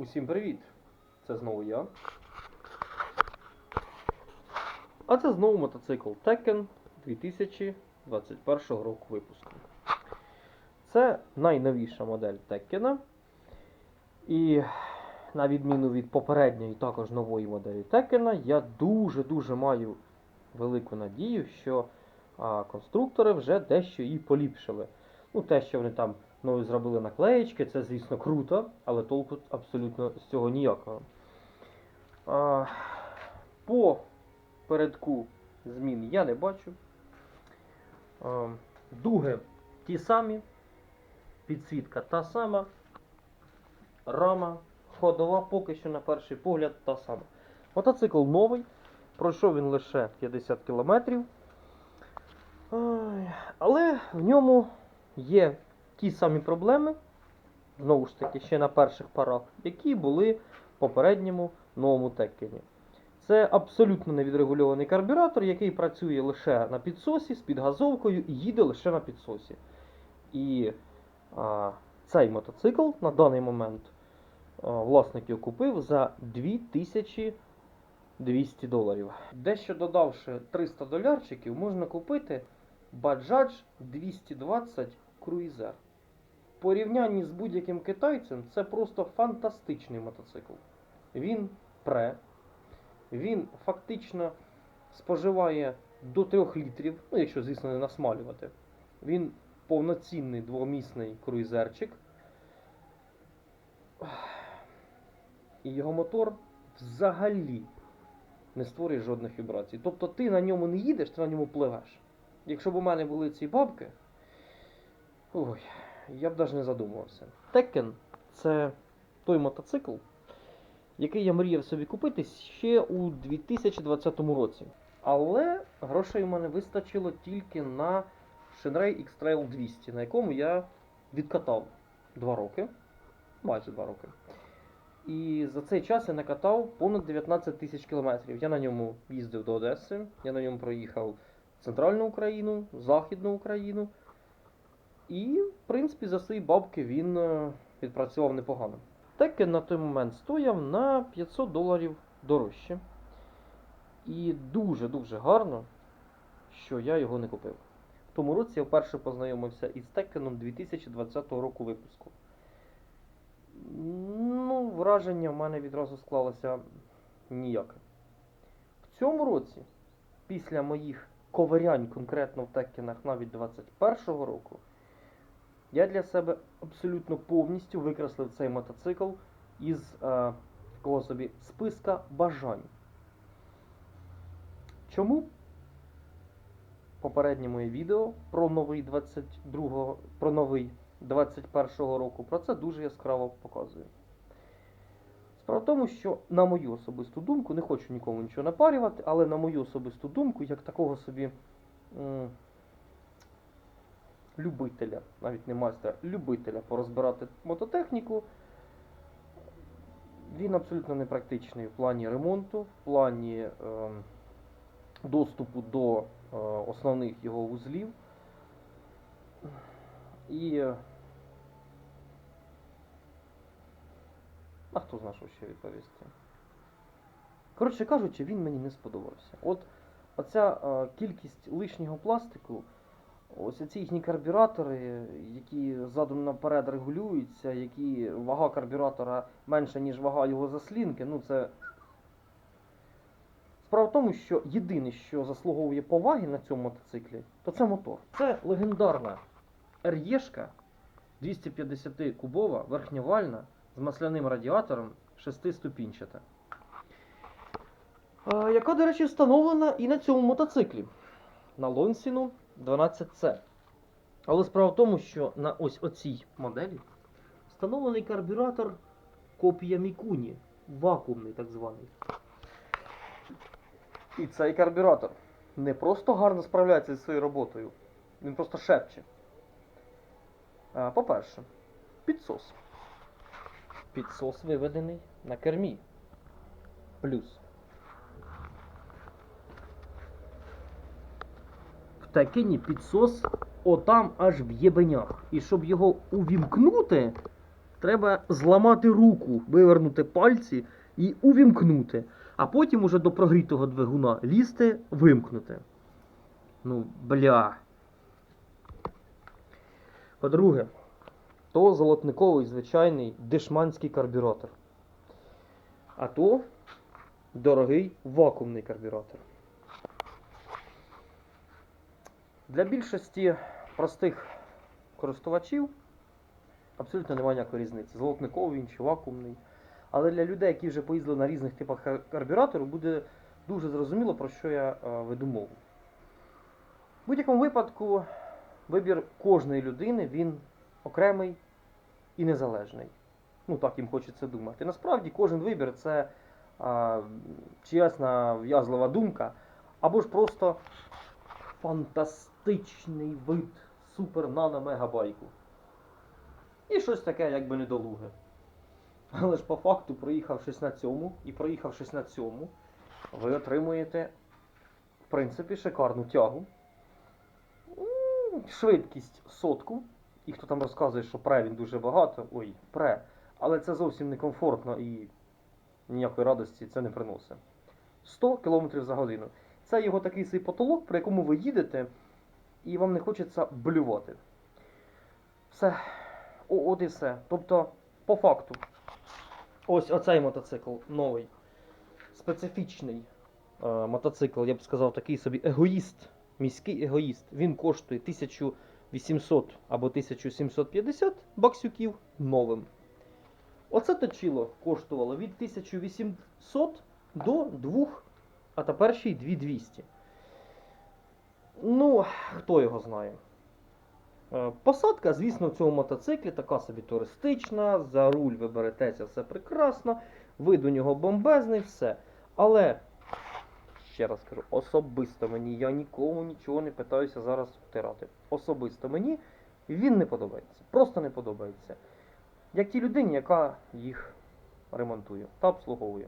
Усім привіт! Це знову я. А це знову мотоцикл Tekken 2021 року випуску. Це найновіша модель Tekken. І на відміну від попередньої також нової моделі Tekken, я дуже-дуже маю велику надію, що а, конструктори вже дещо її поліпшили. Ну, те, що вони там нові зробили наклеєчки, це, звісно, круто, але толку абсолютно з цього ніякого. А, по передку змін я не бачу. А, дуги ті самі, підсвітка та сама, рама, ходова поки що на перший погляд та сама. Мотоцикл новий, пройшов він лише 50 кілометрів. Але в ньому є ті самі проблеми, знову ж таки, ще на перших парах, які були в попередньому новому Теккені. Це абсолютно невідрегульований карбюратор, який працює лише на підсосі з підгазовкою і їде лише на підсосі. І а, цей мотоцикл на даний момент а, власник його купив за 2200 доларів. Дещо додавши 300 долярчиків, можна купити Bajaj 220 Cruiser. Порівнянні з будь-яким китайцем це просто фантастичний мотоцикл. Він пре, він фактично споживає до 3 літрів, ну якщо, звісно, не насмалювати. Він повноцінний двомісний круїзерчик. І його мотор взагалі не створює жодних вібрацій. Тобто ти на ньому не їдеш, ти на ньому пливеш. Якщо б у мене були ці бабки, ой, я б навіть не задумувався. Tekken це той мотоцикл, який я мріяв собі купити ще у 2020 році. Але грошей у мене вистачило тільки на Shinrei X-Trail 200, на якому я відкатав 2 роки, майже 2 роки. І за цей час я накатав понад 19 тисяч кілометрів. Я на ньому їздив до Одеси, я на ньому проїхав центральну Україну, Західну Україну. І, в принципі, за свої бабки він е, відпрацював непогано. Текен на той момент стояв на 500 доларів дорожче. І дуже-дуже гарно, що я його не купив. В тому році я вперше познайомився із Текеном 2020 року випуску. Ну, враження в мене відразу склалося ніяке. В цьому році, після моїх ковирянь конкретно в Теккенах навіть 21-го року, я для себе абсолютно повністю викреслив цей мотоцикл із е, такого собі списка бажань. Чому? Попереднє моє відео про новий 22 про новий 21-го року про це дуже яскраво показує. Справа в тому, що на мою особисту думку, не хочу нікому нічого напарювати, але на мою особисту думку, як такого собі м, любителя, навіть не майстра, любителя порозбирати мототехніку, він абсолютно непрактичний в плані ремонту, в плані ем, доступу до е, основних його вузлів. І. е, А хто знає, що ще відповісти? Коротше кажучи, він мені не сподобався. От оця е, кількість лишнього пластику, ось ці їхні карбюратори, які задом наперед регулюються, які вага карбюратора менша, ніж вага його заслінки, ну це. Справа в тому, що єдине, що заслуговує поваги на цьому мотоциклі, то це мотор. Це легендарна Р'єшка 250 кубова, верхньовальна, з масляним радіатором 6-ступінчата. Яка, до речі, встановлена і на цьому мотоциклі. На Лонсіну 12C. Але справа в тому, що на ось оцій моделі встановлений карбюратор копія Мікуні, вакуумний так званий. І цей карбюратор не просто гарно справляється зі своєю роботою, він просто шепче. По-перше, підсос. Підсос виведений на кермі. Плюс. В Текені підсос отам аж в єбенях. І щоб його увімкнути, Треба зламати руку, вивернути пальці і увімкнути. А потім уже до прогрітого двигуна лізти, вимкнути. Ну, бля. По-друге, то золотниковий звичайний дешманський карбюратор. А то дорогий вакуумний карбюратор. Для більшості простих користувачів абсолютно немає ніякої різниці. Золотниковий він чи вакуумний. Але для людей, які вже поїздили на різних типах кар- карбюратору, буде дуже зрозуміло, про що я е, веду мову. В будь-якому випадку вибір кожної людини він окремий і незалежний. Ну так їм хочеться думати. Насправді кожен вибір це а, чесна в'язлива думка, або ж просто фантастичний вид супер нано мегабайку. І щось таке, якби недолуге. Але ж по факту, проїхавшись на цьому і проїхавшись на цьому, ви отримуєте, в принципі, шикарну тягу. Швидкість сотку. І хто там розказує, що пре він дуже багато. Ой, пре. Але це зовсім не комфортно і ніякої радості це не приносить. 100 км за годину. Це його такий свій потолок, при якому ви їдете, і вам не хочеться блювати. Все. О, от і все. Тобто, по факту, ось оцей мотоцикл новий, специфічний е, мотоцикл, я б сказав, такий собі егоїст, міський егоїст. Він коштує 1800 або 1750 баксюків новим. Оце точило коштувало від 1800 до 2, а тепер ще й 2200. Ну, хто його знає. Е, Посадка, звісно, в цьому мотоциклі така собі туристична, за руль ви беретеся, все прекрасно, вид у нього бомбезний, все. Але, ще раз кажу, особисто мені, я нікому нічого не питаюся зараз втирати. Особисто мені він не подобається. Просто не подобається. Як тій людині, яка їх ремонтує та обслуговує.